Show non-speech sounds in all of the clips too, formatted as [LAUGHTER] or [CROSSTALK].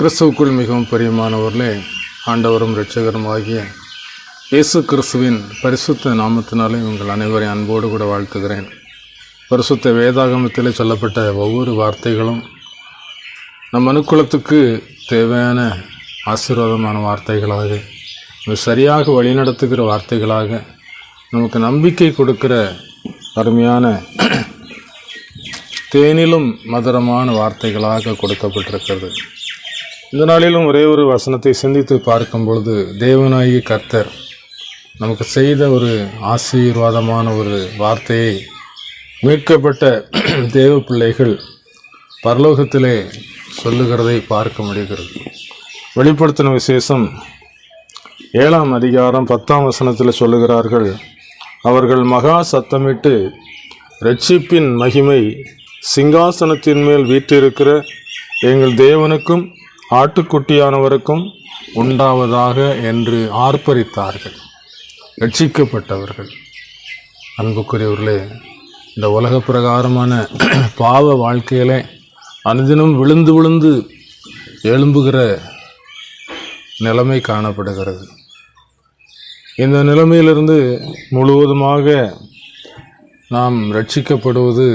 கிறிஸ்துவுக்குள் மிகவும் பிரியமானவர்களே ஆண்டவரும் இரட்சகருமாகிய இயேசு கிறிஸ்துவின் பரிசுத்த நாமத்தினாலே உங்கள் அனைவரையும் அன்போடு கூட வாழ்த்துகிறேன். பரிசுத்த வேதாகமத்திலே சொல்லப்பட்ட ஒவ்வொரு வார்த்தைகளும் நம் அனுக்குலத்துக்கு தேவையான ஆசீர்வாதமான வார்த்தைகளாக சரியாக வழிநடத்துகிற வார்த்தைகளாக நமக்கு நம்பிக்கை கொடுக்கிற அருமையான தேனிலும் மதுரமான வார்த்தைகளாக கொடுக்கப்பட்டிருக்கிறது. இந்த நாளிலும் ஒரே ஒரு வசனத்தை சிந்தித்து பார்க்கும் பொழுது தேவநாயகி கர்த்தர் நமக்கு செய்த ஒரு ஆசீர்வாதமான ஒரு வார்த்தையை மீட்கப்பட்ட [CLEARS THROAT] தேவ பிள்ளைகள் பரலோகத்திலே சொல்லுகிறதை பார்க்க முடிகிறது. வெளிப்படுத்தின விசேஷம் ஏழாம் அதிகாரம் பத்தாம் வசனத்தில் சொல்லுகிறார்கள் அவர்கள் மகா சத்தமிட்டு ரட்சிப்பின் மகிமை சிங்காசனத்தின் மேல் வீற்றிருக்கிற எங்கள் தேவனுக்கும் ஆட்டுக்குட்டியானவருக்கும் உண்டாவதாக என்று ஆர்ப்பரித்தார்கள். ரட்சிக்கப்பட்டவர்கள். அன்புக்குரியவர்களே இந்த உலக பிரகாரமான [CLEARS THROAT] பாவ வாழ்க்கையிலே அனுதினம் விழுந்து விழுந்து எழும்புகிற நிலைமை காணப்படுகிறது. இந்த நிலைமையிலிருந்து முழுவதுமாக நாம் ரட்சிக்கப்படுவது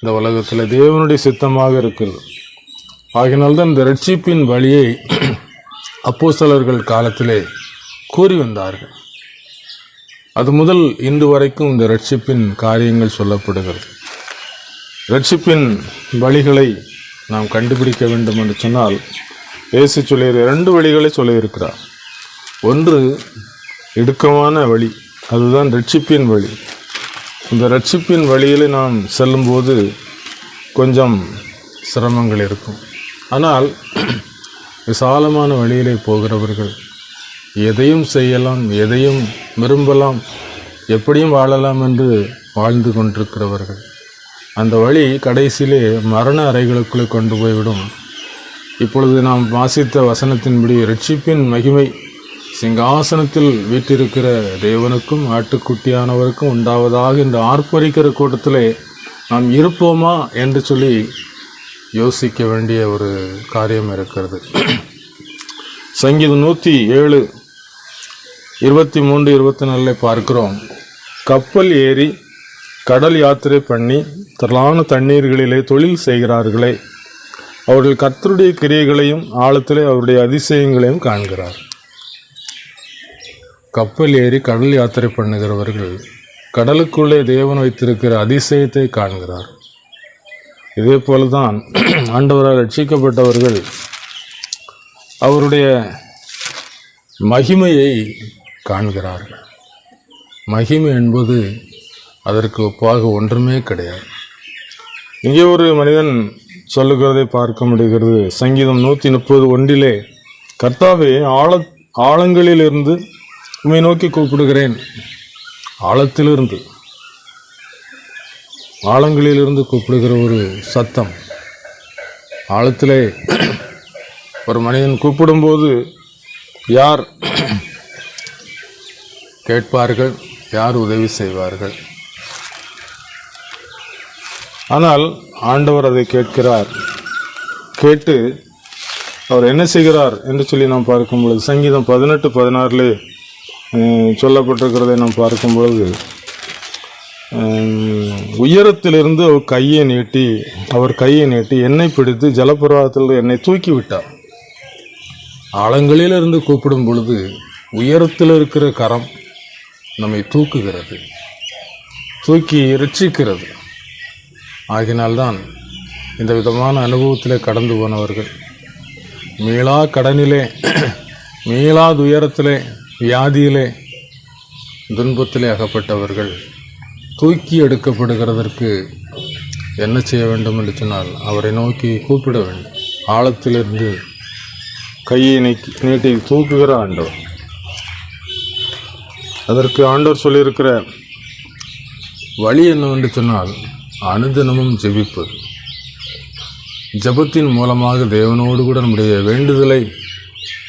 இந்த உலகத்தில் தேவனுடைய சித்தமாக இருக்கிறது. ஆகினால்தான் இந்த ரட்சிப்பின் வழியை அப்போசலர்கள் காலத்திலே கூறி வந்தார்கள். அது முதல் இன்று வரைக்கும் இந்த ரட்சிப்பின் காரியங்கள் சொல்லப்படுகிறது. ரட்சிப்பின் வழிகளை நாம் கண்டுபிடிக்க வேண்டும் என்று சொன்னால் இயேசு சொல்லிய இரண்டு வழிகளை சொல்லியிருக்கிறார். ஒன்று இடுக்கமான வழி. அதுதான் ரட்சிப்பின் வழி. இந்த ரட்சிப்பின் வழியில் நாம் செல்லும்போது கொஞ்சம் சிரமங்கள் இருக்கும். ஆனால் விசாலமான வழியிலே போகிறவர்கள் எதையும் செய்யலாம் எதையும் விரும்பலாம் எப்படியும் வாழலாம் என்று வாழ்ந்து கொண்டிருக்கிறவர்கள். அந்த வழி கடைசியிலே மரண அறைகளுக்குள்ளே கொண்டு போய்விடும். இப்பொழுது நாம் வாசித்த வசனத்தின்படி ரட்சிப்பின் மகிமை சிங்காசனத்தில் வீட்டிருக்கிற தேவனுக்கும் ஆட்டுக்குட்டியானவருக்கும் உண்டாவதாக இந்த ஆர்ப்பரிக்கிற கூட்டத்திலே நாம் இருப்போமா என்று சொல்லி யோசிக்க வேண்டிய ஒரு காரியம் இருக்கிறது. [CLEARS THROAT] சங்கீதம் நூற்றி ஏழு இருபத்தி மூன்று இருபத்தி நாலில் பார்க்கிறோம். கப்பல் ஏறி கடல் யாத்திரை பண்ணி திரளான தண்ணீர்களிலே தொழில் செய்கிறார்களே அவர்கள் கத்தருடைய கிரியைகளையும் ஆழத்திலே அவருடைய அதிசயங்களையும் காண்கிறார். கப்பல் ஏறி கடல் யாத்திரை பண்ணுகிறவர்கள் கடலுக்குள்ளே தேவன் வைத்திருக்கிற அதிசயத்தை காண்கிறார். இதே போலதான் [CLEARS THROAT] ஆண்டவரால் ரட்சிக்கப்பட்டவர்கள் அவருடைய மகிமையை காண்கிறார்கள். மகிமை என்பது அதற்கு ஒப்பாக ஒன்றுமே கிடையாது. இங்கே ஒரு மனிதன் சொல்லுகிறதை பார்க்க முடிகிறது. சங்கீதம் நூற்றி முப்பது ஒன்றிலே கர்த்தாவே ஆழ ஆழங்களிலிருந்து உண்மை நோக்கி கூப்பிடுகிறேன். ஆழத்திலிருந்து. ஆழங்களிலிருந்து கூப்பிடுகிற ஒரு சத்தம். ஆழத்திலே ஒரு மனிதன் கூப்பிடும்போது யார் கேட்பார்கள் யார் உதவி செய்வார்கள்? ஆனால் ஆண்டவர் அதை கேட்கிறார். கேட்டு அவர் என்ன செய்கிறார் என்று சொல்லி நாம் பார்க்கும் பொழுது சங்கீதம் பதினெட்டு பதினாறுலே சொல்லப்பட்டிருக்கிறதை நாம் பார்க்கும் பொழுது உயரத்திலிருந்து அவர் கையை நீட்டி அவர் கையை நீட்டி என்னை பிடித்து ஜலப்பிரவாகத்தில் என்னை தூக்கி விட்டார். ஆழங்களிலிருந்து கூப்பிடும் பொழுது உயரத்தில் இருக்கிற கரம் நம்மை தூக்குகிறது தூக்கி ரட்சிக்கிறது ஆகினால்தான் இந்த விதமான அனுபவத்திலே கடந்து போனவர்கள் மீளா கடனிலே மீளா துயரத்திலே வியாதியிலே துன்பத்திலே அகப்பட்டவர்கள். தூக்கி எடுக்கப்படுகிறதற்கு என்ன செய்ய வேண்டும் என்று சொன்னால் அவரை நோக்கி கூப்பிட வேண்டும். ஆழத்திலிருந்து கையை நீக்கி நீட்டி தூக்குகிற ஆண்டவர். அதற்கு ஆண்டவர் சொல்லியிருக்கிற வழி என்னவென்று சொன்னால் அனுதினமும் ஜெபிப்பது ஜெபத்தின் மூலமாக தேவனோடு கூட நம்முடைய வேண்டுதலை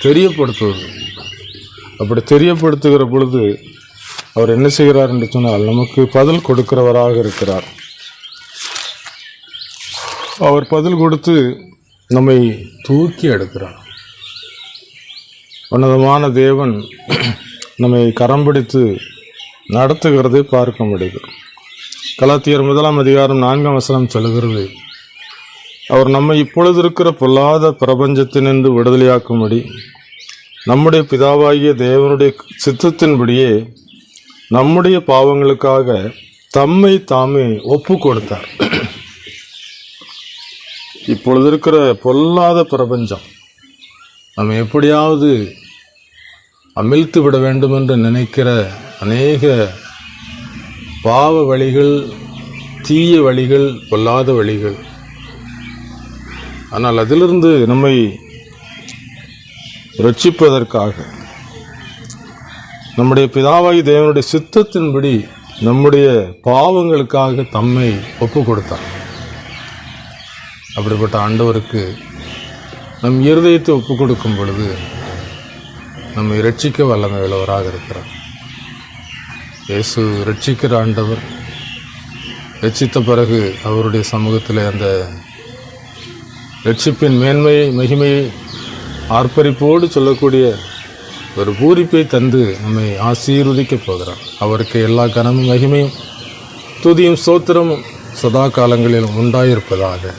தெரியப்படுத்துவது. அப்படி தெரியப்படுத்துகிற பொழுது அவர் என்ன செய்கிறார் என்று சொன்னால் நமக்கு பதில் கொடுக்கிறவராக இருக்கிறார். அவர் பதில் கொடுத்து நம்மை தூக்கி எடுக்கிறார். உன்னதமான தேவன் நம்மை கரம் பிடித்து நடத்துகிறதை பார்க்க முடியுது. கலாத்தியர் முதலாம் அதிகாரம் நான்காம் வசனம் செலுகிறது அவர் நம்மை இப்பொழுது இருக்கிற பொல்லாத பிரபஞ்சத்தினின்று விடுதலையாக்கும்படி நம்முடைய பிதாவாகிய தேவனுடைய சித்தத்தின்படியே நம்முடைய பாவங்களுக்காக தம்மை தாமே ஒப்பு கொடுத்தார் இப்பொழுது இருக்கிற பொல்லாத பிரபஞ்சம் நம்ம எப்படியாவது அமிழ்த்து விட வேண்டும் என்று நினைக்கிற அநேக பாவ வழிகள் தீய வழிகள் பொல்லாத வழிகள். ஆனால் அதிலிருந்து நம்மை ரட்சிப்பதற்காக நம்முடைய பிதாவாகி தேவனுடைய சித்தத்தின்படி நம்முடைய பாவங்களுக்காக தம்மை ஒப்பு கொடுத்தார் அப்படிப்பட்ட ஆண்டவருக்கு நம் இருதயத்தை ஒப்பு கொடுக்கும் பொழுது நம்மை ரட்சிக்க வல்லமை உள்ளவராக இருக்கிறார். இயேசு ரட்சிக்கிற ஆண்டவர் ரட்சித்த பிறகு அவருடைய சமூகத்தில் அந்த ரட்சிப்பின் மேன்மையை மகிமையை ஆர்ப்பரிப்போடு சொல்லக்கூடிய ஒரு பூரிப்பை தந்து நம்மை ஆசீர்வதிக்கப் போகிறார். அவருக்கு எல்லா கனமும் மகிமையும் துதியும் சோத்திரமும் சதா காலங்களிலும் உண்டாயிருப்பதாக.